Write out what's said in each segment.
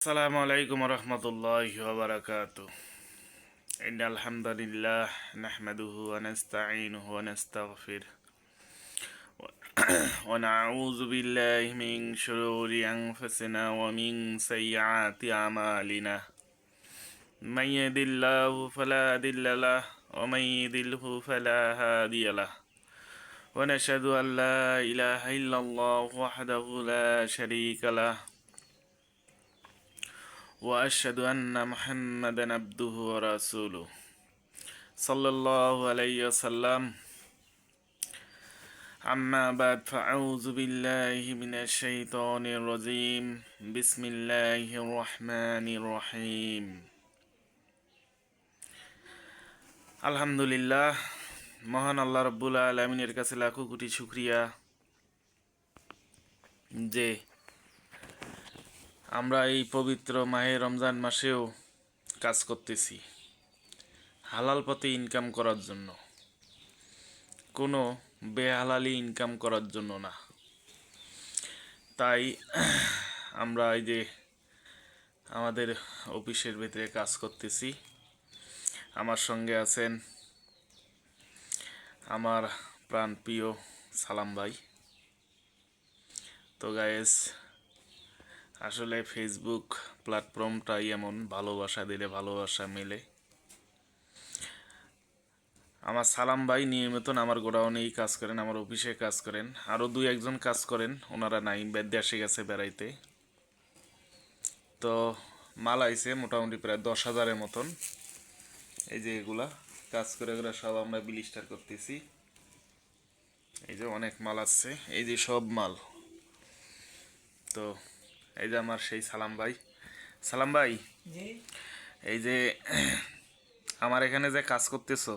السلام عليكم ورحمة الله وبركاته. إن الحمد لله نحمده ونستعينه ونستغفره. ونعوذ بالله من شرور أنفسنا ومن سيئات أعمالنا. من يهد الله فلا مضل له ومن يضلل فلا هادي له. ونشهد أن لا إله إلا الله وحده لا شريك له. وأشهد أن محمدا عبده ورسوله صلى الله عليه وسلم أما بعد فأعوذ بالله من الشيطان الرجيم بسم الله الرحمن الرحيم আলহামদুলিল্লাহ মহান আল্লাহ রব্বুল আলমিনের কাছে লাখো কোটি শুক্রিয়া যে আমরা এই পবিত্র মাহে রমজান মাসেও কাজ করতেছি। হালাল পথে ইনকাম করার জন্য। কোনো বেহালালি ইনকাম করার জন্য না। তাই আমরা এই যে আমাদের অফিসের ভিতরে কাজ করতেছি। আমার সঙ্গে আছেন আমার প্রাণপ্রিয় সালাম ভাই। তো গায়েস আসলে ফেসবুক প্ল্যাটফর্মটাই এমন ভালোবাসা দিলে ভালোবাসা মেলে। আমার সালাম ভাই নিয়মিত আমার গোডাউনেই কাজ করেন, আমার অফিসে কাজ করেন। আরও দুই একজন কাজ করেন, ওনারা নাই দেশে গেছে বেড়াইতে। তো মাল আইছে মোটামুটি প্রায় দশ হাজারের মতন। এই যে এগুলা কাজ করে করে সব আমরা বিলিস্টার করতেছি। এই যে অনেক মাল আসছে, এই যে সব মাল। তো এই যে আমার সেই সালাম ভাই। সালাম ভাই এই যে আমার এখানে যে কাজ করতেছো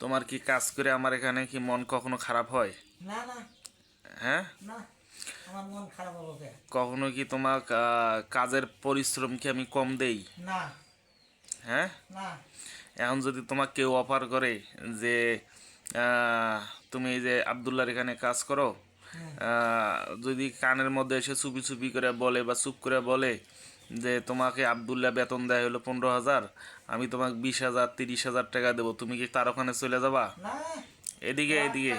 তোমার কি কাজ করে আমার এখানে কি মন কখনো খারাপ হয়? না না। হ্যাঁ? আমার মন খারাপ হলো কখনো কি তোমার কাজের পরিশ্রম কি আমি কম দেই? না। হ্যাঁ? না। এখন যদি তোমাকে কেউ অফার করে যে তুমি এই যে আবদুল্লার এখানে কাজ করো যদি কানের মধ্যে এসে চুপি চুপি করে বলে বা চুপ করে বলে যে তোমাকে আবদুল্লাহ বেতন দেয় হলো পনেরো হাজার আমি তোমাকে বিশ হাজার তিরিশ হাজার টাকা দেবো। তুমি কি তার ওখানে চলে যাবা? এদিকে এদিকে।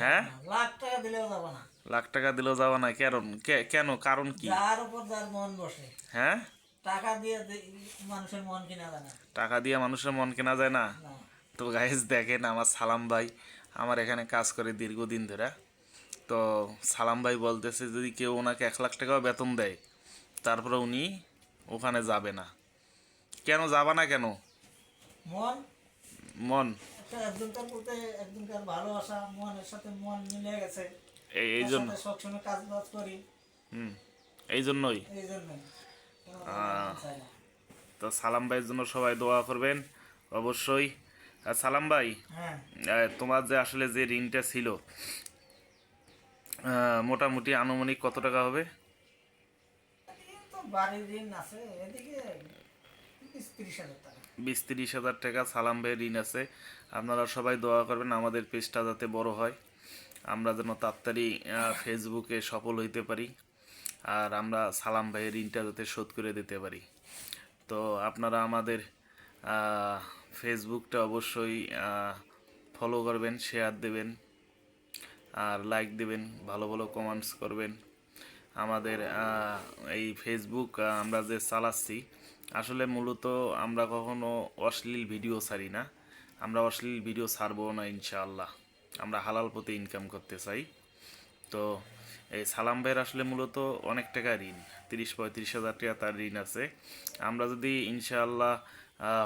হ্যাঁ? লাখ টাকা দিলেও যাব না। লাখ টাকা দিলেও যাওয়া না? কারণ কেন? কারণ কি? যার উপর যার মন বসে। হ্যাঁ? টাকা দিয়ে মানুষের মন কিনা যায় না। টাকা দিয়ে মানুষের মন কেনা যায় না? তো গাইজ দেখেন আমার সালাম ভাই আমার এখানে কাজ করে দীর্ঘদিন ধরে। তো সালাম ভাই বলতেছে যদি কেউ ওনাকে এক লাখ টাকাও বেতন দেয় তারপরে উনি ওখানে যাবে না। কেন যাবে না কেন? মন? মন। একজনকার প্রতি একজনকার ভালোবাসা মনের সাথে মন মিলে গেছে। এই জন্য। সবসময় কাজ বাজ করি। হুম এই জন্যই। এই তো সালাম ভাইয়ের জন্য সবাই দোয়া করবেন অবশ্যই। আর সালাম ভাই হ্যাঁ। তোমার যে আসলে যে ঋণটা ছিল মোটামুটি আনুমানিক কত টাকা হবে? বিশ তিরিশ হাজার টাকা। সালাম ভাইয়ের ঋণ আছে। আপনারা সবাই দোয়া করবেন আমাদের পেজটা যাতে বড় হয়। আমরা যেন তাড়াতাড়ি ফেসবুকে সফল হইতে পারি আর আমরা সালাম ভাইয়ের ঋণটা যাতে শোধ করে দিতে পারি। তো আপনারা আমাদের ফেসবুকটা অবশ্যই ফলো করবেন শেয়ার দেবেন। আর লাইক দেবেন, ভালো ভালো কমেন্টস করবেন। আমাদের এই ফেসবুক আমরা যে চালাচ্ছি, আসলে মূলত আমরা কখনো অশ্লীল ভিডিও ছাড়ি না। আমরা অশ্লীল ভিডিও ছাড়বো না ইনশাআল্লাহ। আমরা হালাল পথে ইনকাম করতে চাই। তো, এই সালাম ভাইয়ের আসলে মূলত অনেক টাকা ঋণ, তিরিশ পঁয়ত্রিশ হাজার টাকা তার ঋণ আছে। আমরা যদি ইনশাআল্লাহ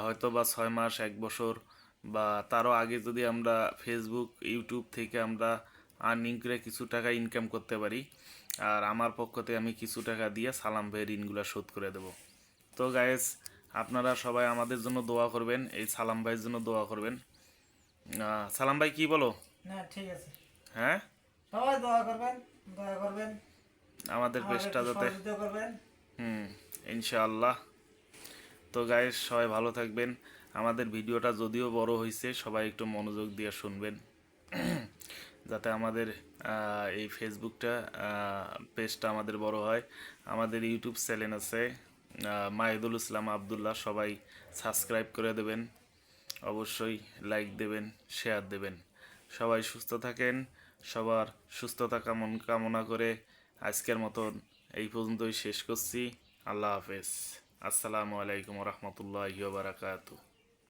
হয়তো বা ছয় মাস, এক বছর বা তারও আগে যদি আমরা ফেসবুক ইউটিউব থেকে আমরা আর্নিং করে কিছু টাকা ইনকাম করতে পারি। আর আমার পক্ষ থেকে আমি কিছু টাকা দিয়ে সালাম ভাইয়ের ঋণগুলো শোধ করে দেবো। তো গায়েস আপনারা সবাই আমাদের জন্য দোয়া করবেন এই সালাম ভাইয়ের জন্য দোয়া করবেন। সালাম ভাই কি বলো? না ঠিক আছে। হ্যাঁ? সবাই দোয়া করবেন দয়া করবেন। আমাদের পেজটা যাতে হুম ইনশাআল্লাহ। তো গাইস সবাই ভালো থাকবেন। আমাদের ভিডিওটা যদিও বড় হয়েছে সবাই একটু মনোযোগ দিয়ে শুনবেন। যাতে আমাদের এই ফেসবুকটা পেজটা আমাদের বড় হয়। আমাদের ইউটিউব চ্যানেল আছে মাহিদুল ইসলাম আবদুল্লাহ। সবাই সাবস্ক্রাইব করে দেবেন, অবশ্যই লাইক দেবেন, শেয়ার দেবেন। সবাই সুস্থ থাকেন, সবার সুস্থতা কামন, কামনা করে আজকের মতন এই পর্যন্তই শেষ করছি। আল্লাহ হাফেজ। আসসালামু আলাইকুম রহমতুল্লাহ বারাকাতু